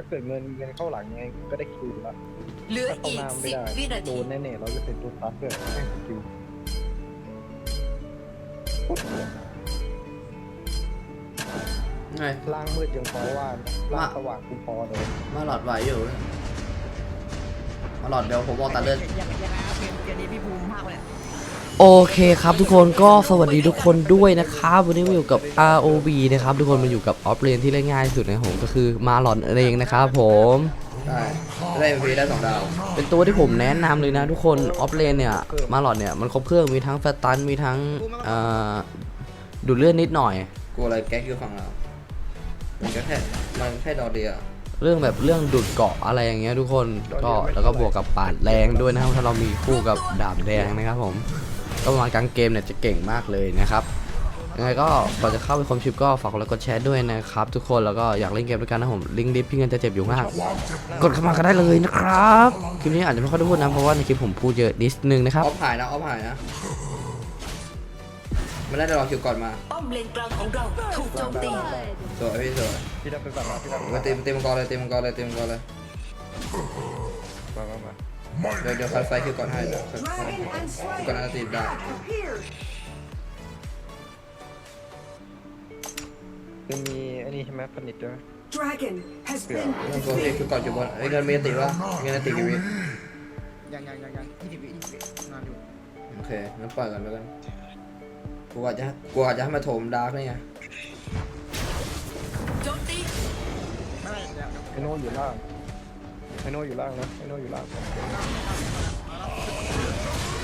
ถ้าเกิดเงินเงินเข้าหลังไงก็ได้คิวแล้วเหลือถ้าเข้าอีหกน้าไม่สิบได้วินาโดที นแน่ๆเราจะเป็นตัวตัดด้วยแม่งคิวโคตรเหี้ยไงล่างมืดยังพอว่านะล่างสว่างกูพอเลยมาหลอดไหวอยู่มาหลอดเดี๋ยวผมบอกตัดเลือดยังยังไงครับเกมเกมนี้พี่ภูมิภาคเลย โอเคครับทุกคนก็สวัสดีทุกคนด้วยนะครับ วันนี้มาอยู่กับ ROV นะครับ ทุกคนมาอยู่กับออฟเลนที่เล่นง่ายที่สุดนะครับผมก็คือมาหลอนเองนะครับผมได้ได้ MVP ได้สองดาวเป็นตัวที่ผมแนะนำเลยนะทุกคนออฟเลนเนี่ยมาหลอนเนี่ยมันครบเครื่องมีทั้งแฟตตันมีทั้งเอ่อดูดเลือดนิดหน่อย กลัวอะไรแก๊กอยู่ฝั่งเรามันก็แค่มันแค่ดอเดียเรื่องแบบเรื่องดูดเกาะอะไรอย่างเงี้ยทุกคนก็แล้วก็บวกกับปาดแรงด้วยนะครับถ้าเรามีคู่กับดาบแดงนะครับผม ก็ประมาณกลางเกมเนี่ยจะเก่งมากเลยนะครับยังไงก็ก่อนจะเข้าไปชมคลิปก็ฝากกดไลค์กดแชร์ด้วยนะครับ ทุกคนแล้วก็อยากเล่นเกมด้วยกันนะผมลิงก์ดิสพี่เงินจะเจ็บอยู่ข้างล่างกดเข้ามาก็ได้เลยนะครับคลิปนี้อาจจะไม่ค่อยได้พูดนะเพราะว่าในคลิปผมพูดเยอะนิดนึงนะครับออฟหายนะออฟหายนะมันได้รอคิวก่อนมาป้อมเลนกลางของเราถูกโจมตีสวยพี่สวยพี่ดับไปฝั่งมาพี่ดับไปมาตีตีมังกรเลยตีมังกรเลยตีมังกรเลยมามามา เดี๋ยวเดี๋ยวคัดไฟคิวก่อนให้เดี๋ยวคัดไฟคิวก่อนน่าจะตีได้จะมีไอ้นี่ใช่ไหมผลิตด้วย Dragon has been เงินตัวพี่คิวก่อนอยู่บนเอ้ยเงินมีติวะเงินติกี่วิยังยังยังยังยี่สิบวิยี่สิบวินานอยู่โอเคงั้นปล่อยก่อนแล้วกันกูอาจจะกูอาจจะให้มาโถมดาร์กนี่ไงโจมตีไม่ไม่เดี๋ยวไอโน่อยู่ล่าง ไอโน่อยู่ล่างนะไอโน่อยู่ล่าง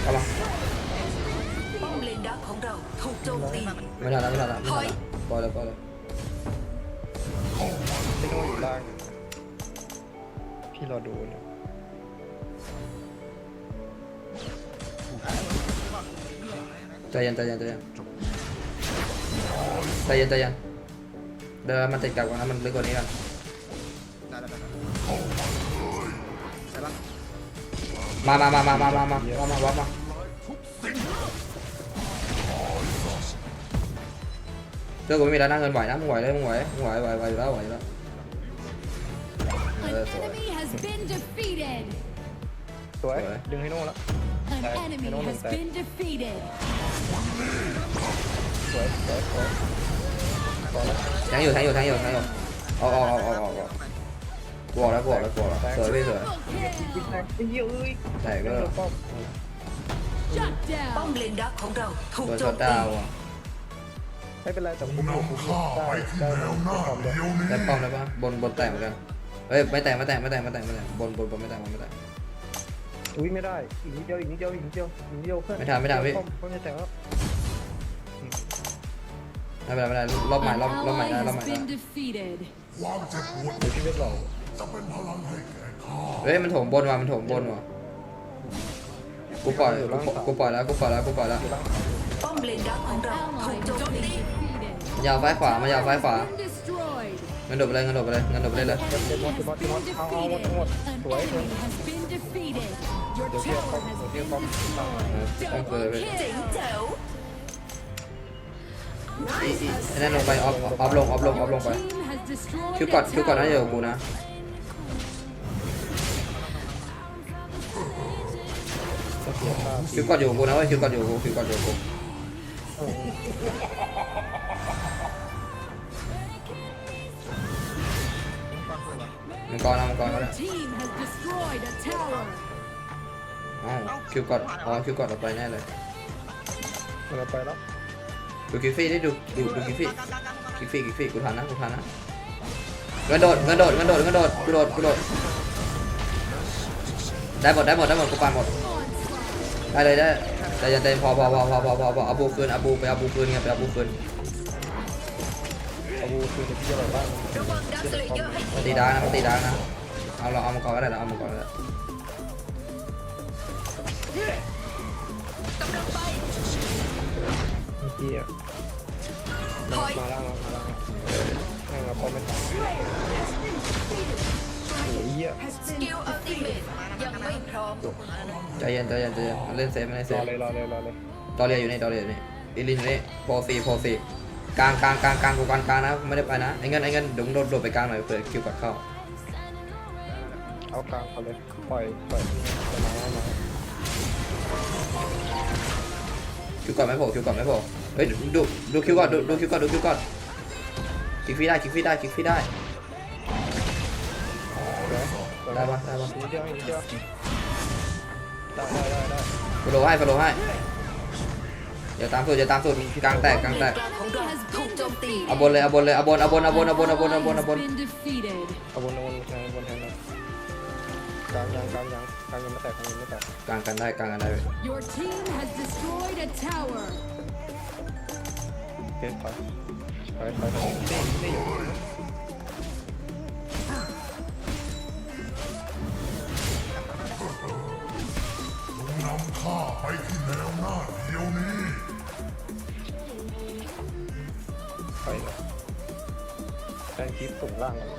เอาละป้อมเลนดักของเราถูกโจมตีไม่ทันแล้วไม่ทันแล้วไม่ทันแล้วปล่อยแล้วปล่อยแล้วไอโน่อยู่ล่าง พี่รอดูนะใจเย็นใจเย็นใจเย็นใจเย็นใจเย็นเดี๋ยวมันติดกับกันนะมันลึกกว่านี้กัน มามามามามามามามามามามาเรื่องกูไม่มีแล้วนะเงินไหวนะมึงไหวเลยมึงไหวมึงไหวไหวไหวอยู่แล้วไหวอยู่แล้วเออ An สวย enemy has been defeated. สวย สวย ดึงให้โน่ละ An Right, enemy I don't has think that- been defeated. สวยสวยสวยสวยแล้วแทงอยู่แทงอยู่แทงอยู่แทงอยู่เอาเอาเอาเอาเอาเอากู บอกแล้วกูบอกแล้วกูบอกแล้วสวยพี่สวย Triple พี่ kill. แทงไอ้เหี้ยเอ้ยแตกก็โดนป้อม Shut ป้อม down. เลนดักของเราถูกโดนโจช็อมตตีดาวอะไม่เป็นไรแต่ผมอยู่ผมอยู่ได้ได้ได้ป้อมเลยได้ป้อมได้ปะบนบนแตกเหมือนกันเฮ้ยไม่แตกไม่แตกไม่แตกไม่แตกไม่แตกบนบนบนไม่แตกบนไม่แตก อุ้ยไม่ได้อีกนิดเดียวอีกนิดเดียวอีกนิดเดียวอีกนิดเดียวเพื่อนไม่ทันไม่ทันพี่ ป้อมป้อมจะแตกแล้วไม่เป็นไรไม่เป็นไรรอบใหม่ An รอบรอบใหม่ ally ได้รอบ has ใหม่ได้ been defeated. เดี๋ยวพี่เวทเรา เฮ้ยมันโถมบนว่ะมันโถมบนว่ะกูปล่อยกูปล่อยกูปล่อยแล้วกูปล่อยแล้วกูปล่อยแล้วป้อมเลนดักของเรา Ally ถูก has โจม been ตี defeated. มันยาวซ้ายขวามันยาวซ้ายขวา Been destroyed. เงินโดดไปเลยเงินโดดไปเลยเงินโดดไปเลยเลยเดี๋ยวมอส Has มอสมอส been เอาเอาหมดทั้งหมด defeated. An สวยสวย enemy has been defeated. Your เดี๋ยวเทียบ tower ป้อม has เดี๋ยวเทียบ been ป้อม destroyed. ต้องเกิดไปเจ๋งแจ๋วอีอีไอ้นั่นลงไปออฟออฟลงออฟลงออฟลงไป Team has destroyed คิวก่อน a คิวก่อนนะ tower. เดี๋ยวกูนะ คิวก่อนอยู่กับกูนะเว้ยคิวก่อนอยู่กับกูคิวก่อนอยู่กับกูมังกรนะมังกรก็ Your ได้ team has destroyed a tower. อ๋อคิวก่อนอ๋อคิวก่อนเราไปแน่เลยเราไปแล้วดูกิฟฟี่ได้ดูดูดูกิฟฟี่กิฟฟี่กิฟฟี่กูทันนะกูทันนะกระโดดกระโดดกระโดดกระโดดกระโดดกระโดดได้หมดได้หมดได้หมดกูปาหมด ได้เลยได้แต่ยันเต็มพอพอพอพอพอพอพอเอาบูคืนเอาบูไปเอาบูคืนไงไปเอาบูคืนเอาบูคือพี่จะอะไรบ้างระวังดักเลเยอร์ให้มันตีดาร์กนะมันตีดาร์กนะเอาเราเอามังกรก็ได้เราเอามังกรก็ได้กำลังไปเมื่อกี้อะถอยมาล่างมาล่างนั่งเอาป้อมไม่ทัน โอ้ยเหี้ยสกิลอัลติเมทยังไม่พร้อมใจเย็นใจเย็นใจเย็นเล่นเซฟไมันเล่นเซรอฟเลยรอเลยรอเลยดอเรียอยู่นี่ดอเรียอยู่นี่อีลินอยู่นี่โพซีโพซีกลางกลางกลางกลางกูกลางกลางนะไม่ได้ไปนะไอ้เงินไอ้เงินเดี๋ยวมึงโดดโดดไปกลางหน่อยเผื่อคิวกดเข้าเอากลางเขาเลยปล่อยปล่อยชนะมาคิวก่อนไม่โผล่คิวก่อนไม่โผล่เฮ้ยดูดูคิวก่อนดูดูคิวก่อนดูคิวก่อนคิกฟรีได้คิกฟรีได้คิกฟรีได้ ได้ปะได้ปะนิดเดียวนิดเดียวได้ได้ได้ได้ฟอลโล่ให้ฟอลโล่ให้อย่าตามสูตรอย่าตามสูตรกลางแตกกลางแตกเลนกลางของเราถูกโจมตีเอาบนเลยเอาบนเลยเอาบนเอาบนเอาบนเอาบนเอาบนเอาบนเอาบน Been defeated. เอาบนเอาบนแทงบนแทงนะกลางยังกลางยังกลางยังไม่แตกกลางยังไม่แตกกลางกันได้กลางกันได้ Your team has destroyed a tower. โอเคไปไปไปไป ที่แนวหน้าเดียวนี้ไปเลยแทงคลิปสูงล่างกัน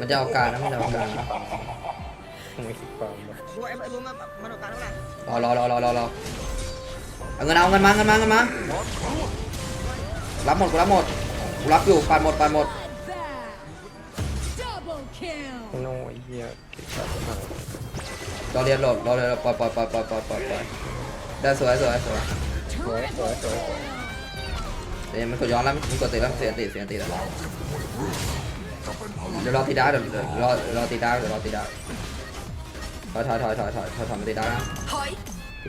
มันจะเอากลางนะมันจะเอากลางนะไม่คิดความเลยดูไอ้ไอ้บูมมามาดูการแล้วแหละรอรอรอรอรอรอ เอาเงินเอาเงินมาเงินมาเงินมารับหมดกูรับหมดกูรับอยู่ปาดหมดปาดหมด Bloodbath. Double kill. โน่ไอ้เหี้ยเก่งมากมากรอเรียนโหลดรอเรียนปล่อยปล่อยปล่อยปล่อยปล่อยปล่อยปล่อยได้สวยสวยสวยสวยสวยสวยสวยเดี๋ยวมันกดย้อนแล้วมันกดติดแล้วเสียติดเสียติดแล้วเดี๋ยวรอตีดาวเดี๋ยวเดี๋ยวรอรอตีดาวเดี๋ยวรอตีดาวถอยถอยถอยถอยถอยถอยถอยมาตีดาวนะถอย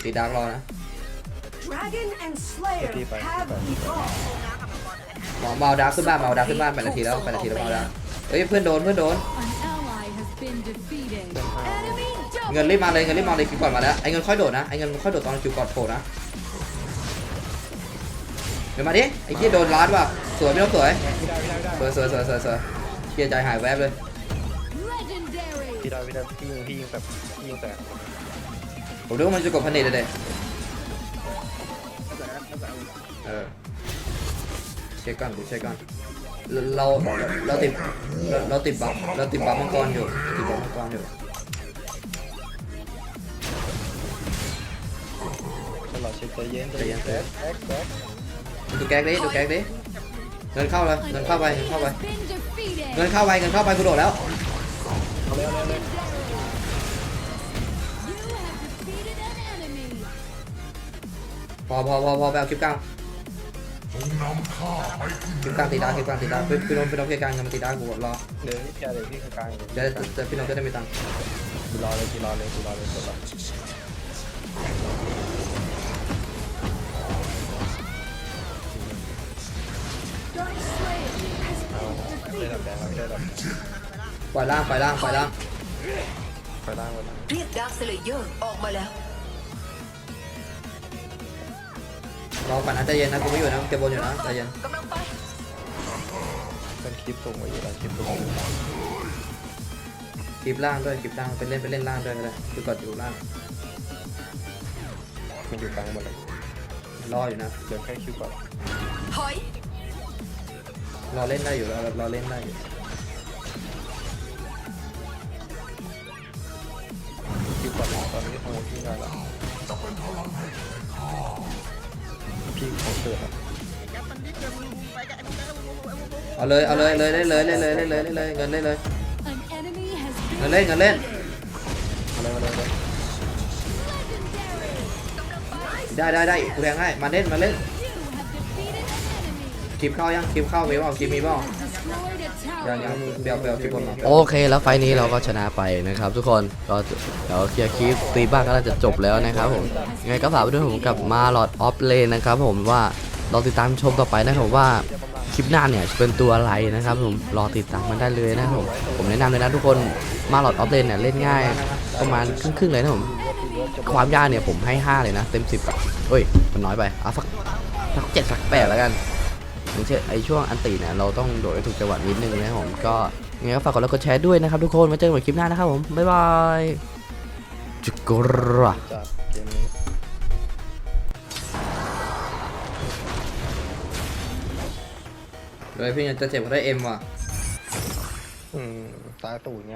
ตีดาวรอนะ Dragon and Slayer ที่ไป have ไปเมาเมาดาวขึ้นบ้านเมาดาวขึ้นบ้านแปดนาทีแล้วแปดนาทีแล้วเมาดาวเฮ้ยเพื่อนโดนเพื่อนโดน An ally has been defeated. Enemy เงิน double. รีบมาเลยเงินรีบมาเลยคิวก่อนมาแล้วไอ้เงินค่อยโดดนะไอ้เงินค่อยโดดตอนคิวก่อนโผล่นะเดี๋ยวมาดิไอ้เหี้ยโดนล้านว่ะสวยไม่ต้องสวยพี่ได้พี่ได้พี่ได้สวยสวยสวยสวยสวยเชียใจหายแวบเลย Legendary. พี่ได้พี่ได้พี่ยิงพี่ยิงแบบพี่ยิงแตกผมดูว่ามันจะกดพันเนตเลยเด้ เออเช็คก่อนดูเช็คก่อนเราเราเราติดเราเราติดบัฟเราติดบัฟมังกรอยู่ติดบัฟมังกรอยู่ตลอดเช็คใจเย็นใจเย็นแบ๊กแบ๊กแบ๊กดูแก๊กดิดูแก๊กดิเงินเข้าเลยเงินเข้าไปเงินเข้าไป Has been defeated. เงินเข้าไปเงินเข้าไปกูโดดแล้วเอาเลยเอา พอพอพอพอไปเอาคลิปกลางจงนำข้าไปที่คลิปกลางตีดาวคลิปกลางตีดาวพี่พี่โดนพี่โดนคลิปกลางยังมาตีดาวกูรอเดี๋ยวพี่แกเดี๋ยวพี่กลางๆจะได้จะพี่โดนจะได้มีตังค์กูรอเลยกูรอเลยกูรอเลยกูรอไม่ได้ดับแดงไม่ได้ดับปล่อยล่างปล่อยล่างปล่อยล่างไฟล่างไฟล่างเรียกดาร์คสเลเยอร์ออกมาแล้ว รอก่อนนะใจเย็นนะกูไม่อยู่นะเก็บบนอยู่นะใจเย็นกำลังไปเป็นคลิปส่งไว้อยู่แล้วคลิปส่งคลิปล่างด้วยคลิปล่างไปเล่นไปเล่นล่างด้วยก็ได้คือกดอยู่ล่างมันอยู่กลางหมดเลยรออยู่นะเดี๋ยวแค่คลิปก่อนถอยรอเล่นได้อยู่รอรอเล่นได้อยู่ เอาเลยเอาเลยเลยเล่นเลยเล่นเลยเล่นเลยเล่นเลยเงินเล่นเลย An enemy has เงิ been นเล่นเงินเล่นอะไรมาเลยเลย legendary. ได้ได้ได้กูแทงให้มาเล่นมาเล่น You have defeated an enemy. คลิปเข้ายังคลิปเข้ามีเปล่าคลิปมีเปล่า Destroyed a ยังยังเบลเบลคลิปบนมาโอเคแล้วไฟล์นี้เราก็ชนะไปนะครับ ทุกคนก็เดี๋ยวเคลียร์คลิปตีบ้างก็น่าจะจบแล้วนะครับผมยังไงก็ฝากไว้ด้วยผมกับมาลอดออฟเลนนะครับผมว่าเราติดตามชมต่อไปนะครับผมว่าคลิปหน้าเนี่ยจะเป็นตัวอะไรนะครับผมรอติดตามมันได้เลยนะครับผมผมแนะนำเลยนะทุกคนมาลอดออฟเลนเนี่ยเล่นง่ายประมาณครึ่งๆเลยนะผมความยากเนี่ยผมให้ 5 เลยนะ เต็ม 10อะเฮ้ย มันน้อยไป เอาสักสักเจ็ดสักแปดแล้วกัน อย่างเช่นไอช่วงอันตีเนี่ยเราต้องโดดให้ถูกจังหวะนิดนึงนะครับผมก็ยังไงก็ฝากกดไลค์กดแชร์ด้วยนะครับทุกคนมาเจอกันใหม่คลิปหน้านะครับผมบ๊ายบายจุกระจากเกมนี้เลยพี่จะเจ็บก็ได้เอ็มว่ะ อืม ตายตูดไง